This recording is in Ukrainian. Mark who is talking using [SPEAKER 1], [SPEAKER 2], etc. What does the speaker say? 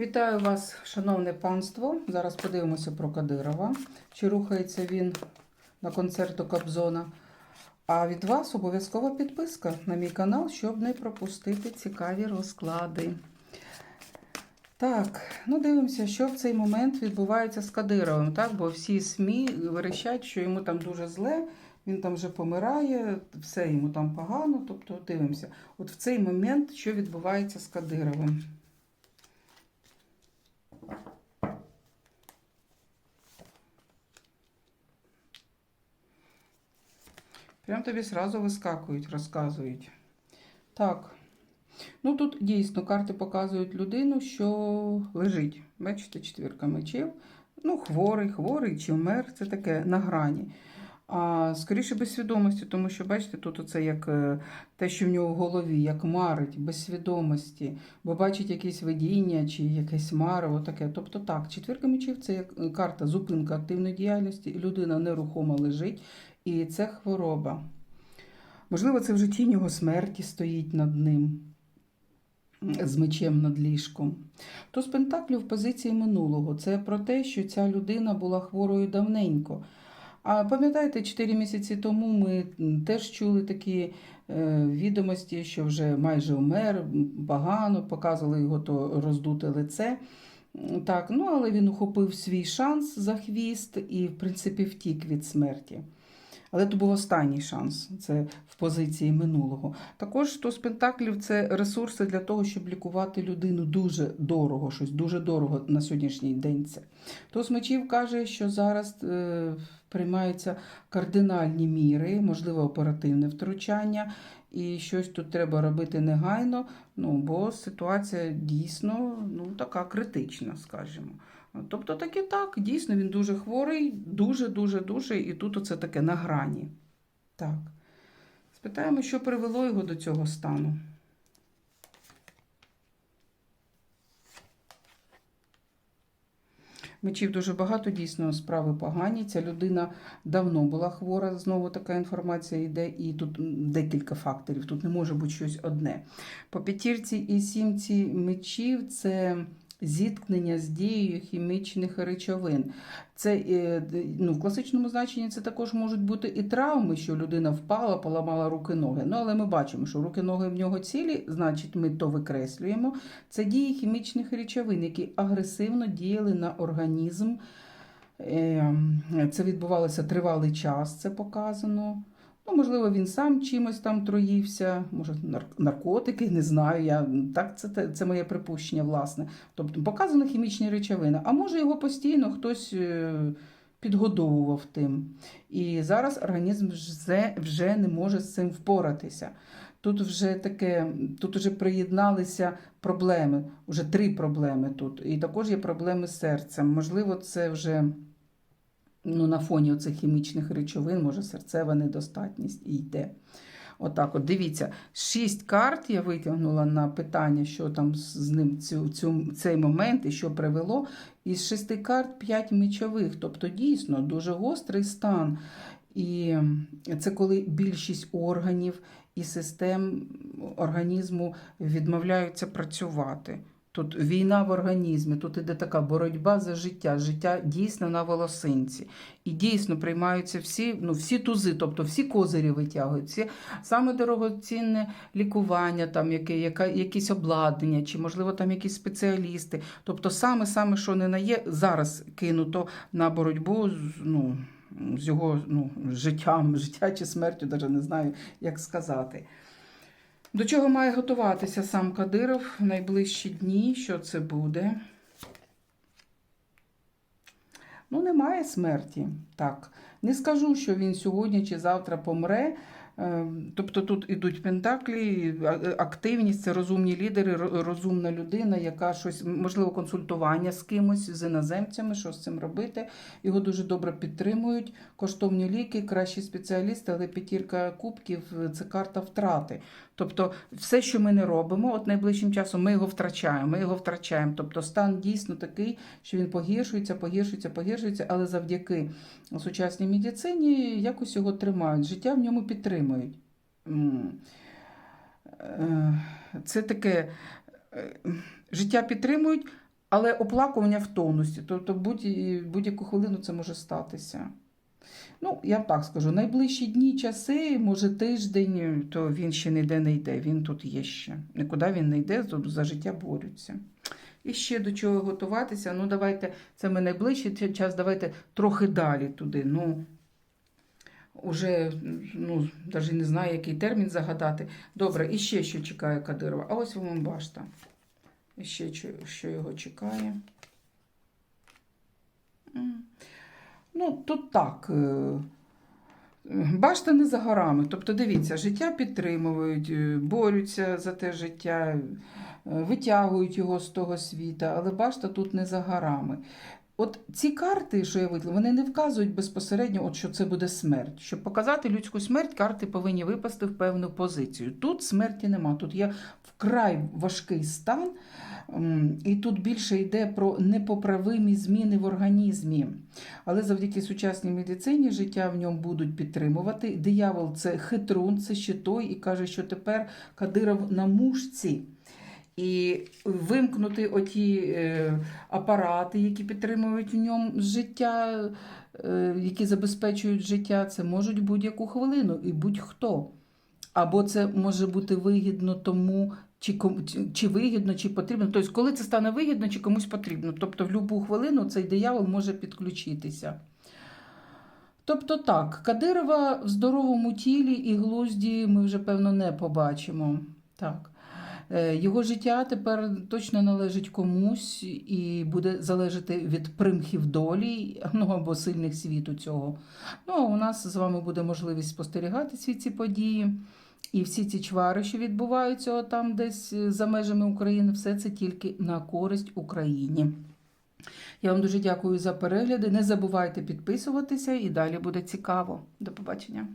[SPEAKER 1] Вітаю вас, шановне панство. Зараз подивимося про Кадирова. Чи рухається він на концерту Кобзона? А від вас обов'язкова підписка на мій канал, щоб не пропустити цікаві розклади. Так, ну дивимося, що в цей момент відбувається з Кадировим. Так? Бо всі СМІ верещать, що йому там дуже зле, він там вже помирає, все йому там погано. Тобто дивимося. От в цей момент, що відбувається з Кадировим. Прям тобі сразу вискакують, розказують. Так. Ну тут дійсно карти показують людину, що лежить. Бачите, четвірка мечів. Ну, хворий, хворий чи вмер, це таке на грані. А скоріше без свідомості, тому що, бачите, тут оце як е, те, що в нього в голові, як марить, без свідомості, бо бачить якесь видіння чи якесь марево таке. Тобто так, четвірка мечів це як е, карта зупинка активної діяльності, людина нерухомо лежить, і це хвороба. Можливо, це вже тінь його смерті стоїть над ним з мечем над ліжком. То з Пентаклів в позиції минулого. Це про те, що ця людина була хворою давненько. А пам'ятаєте, 4 місяці тому ми теж чули такі е, відомості, що вже майже умер, погано, показували його то роздуте лице. Так, ну але він ухопив свій шанс за хвіст і, в принципі, втік від смерті. Але то був останній шанс, це в позиції минулого. Також то з Пентаклів це ресурси для того, щоб лікувати людину дуже дорого, щось дуже дорого на сьогоднішній день. це. То з мечів каже, що зараз е, приймаються кардинальні міри, можливо, оперативне втручання, і щось тут треба робити негайно, ну, бо ситуація дійсно ну, така критична, скажімо. Тобто таки так, дійсно, він дуже хворий, дуже-дуже дуже, і тут оце таке на грані. Так. Спитаємо, що привело його до цього стану. Мечів дуже багато, дійсно, справи погані. Ця людина давно була хвора, знову така інформація йде, і тут декілька факторів, тут не може бути щось одне. По п'ятірці і сімці мечів це зіткнення з дією хімічних речовин. Це е, ну, в класичному значенні це також можуть бути і травми, що людина впала, поламала руки-ноги. Ну, але ми бачимо, що руки-ноги в нього цілі, значить, ми то викреслюємо. Це дії хімічних речовин, які агресивно діяли на організм. Е, це відбувалося тривалий час, це показано. Ну, можливо, він сам чимось там троївся, може, наркотики, не знаю. Я так це це моє припущення, власне. Тобто показано хімічні речовини. А може, його постійно хтось е, підгодовував тим. І зараз організм вже, вже не може з цим впоратися. Тут вже таке, тут вже приєдналися проблеми, вже три проблеми тут. І також є проблеми з серцем. Можливо, це вже ну, на фоні оцих хімічних речовин, може, серцева недостатність і йде. Отак, от, дивіться, шість карт я витягнула на питання, що там з ним цю, цю, цей момент і що привело. Із шести карт п'ять мечових. Тобто, дійсно, дуже гострий стан. І це коли більшість органів і систем організму відмовляються працювати. Тут війна в організмі, тут іде така боротьба за життя, життя дійсно на волосинці. І дійсно приймаються всі ну, всі тузи, тобто всі козирі витягують, всі саме дорогоцінне лікування, там яке, яка, якісь обладнання, чи, можливо, там якісь спеціалісти. Тобто, саме, саме що не нає, зараз кинуто на боротьбу з, ну, з його ну, життям, життя чи смертю, навіть не знаю, як сказати. До чого має готуватися сам Кадиров в найближчі дні? Що це буде? Ну, немає смерті. Так. Не скажу, що він сьогодні чи завтра помре. Тобто тут ідуть пентаклі, активність, це розумні лідери, розумна людина, яка щось, можливо, консультування з кимось, з іноземцями, що з цим робити. Його дуже добре підтримують. Коштовні ліки, кращі спеціалісти, але п'ятірка кубків це карта втрати. Тобто, все, що ми не робимо, от найближчим часом ми його втрачаємо, ми його втрачаємо. Тобто стан дійсно такий, що він погіршується, погіршується, погіршується, але завдяки сучасній медицині якось його тримають. Життя в ньому підтримують. Е, це таке життя підтримують. Але оплакування в тонусі, тобто будь, будь-яку хвилину це може статися. Ну, я так скажу, найближчі дні, часи, може тиждень, то він ще ніде не йде, він тут є ще. Нікуди він не йде, за життя борються. І ще до чого готуватися. Ну, давайте, це ми найближчий час, давайте трохи далі туди. Ну, уже, ну, навіть не знаю, який термін загадати. Добре, і ще що чекає Кадирова. А ось вам башта. І ще що, його чекає. Ну, тут так. е, Башта не за горами. Тобто, дивіться, життя підтримують, е, борються за те життя, е, витягують його з того світа, але башта тут не за горами. От ці карти, що я видала, вони не вказують безпосередньо, от що це буде смерть. Щоб показати людську смерть, карти повинні випасти в певну позицію. Тут смерті нема, тут є вкрай важкий стан, і тут більше йде про непоправимі зміни в організмі. Але завдяки сучасній медицині життя в ньому будуть підтримувати. Диявол це хитрун, це ще той, і каже, що тепер Кадиров на мушці. І вимкнути оті е, апарати, які підтримують в ньому життя, е, які забезпечують життя, це можуть будь-яку хвилину і будь-хто. Або це може бути вигідно тому, чи, чи- чи вигідно, чи потрібно. Тобто, коли це стане вигідно, чи комусь потрібно. Тобто, в будь-яку хвилину цей диявол може підключитися. Тобто так, Кадирова в здоровому тілі і глузді ми вже, певно, не побачимо. Так. Е, Його життя тепер точно належить комусь і буде залежати від примхів долі ну, або сильних світу цього. Ну, а у нас з вами буде можливість спостерігати всі ці події. І всі ці чвари, що відбуваються там десь е, за межами України, все це тільки на користь Україні. Я вам дуже дякую за перегляди. Не забувайте підписуватися і далі буде цікаво. До побачення.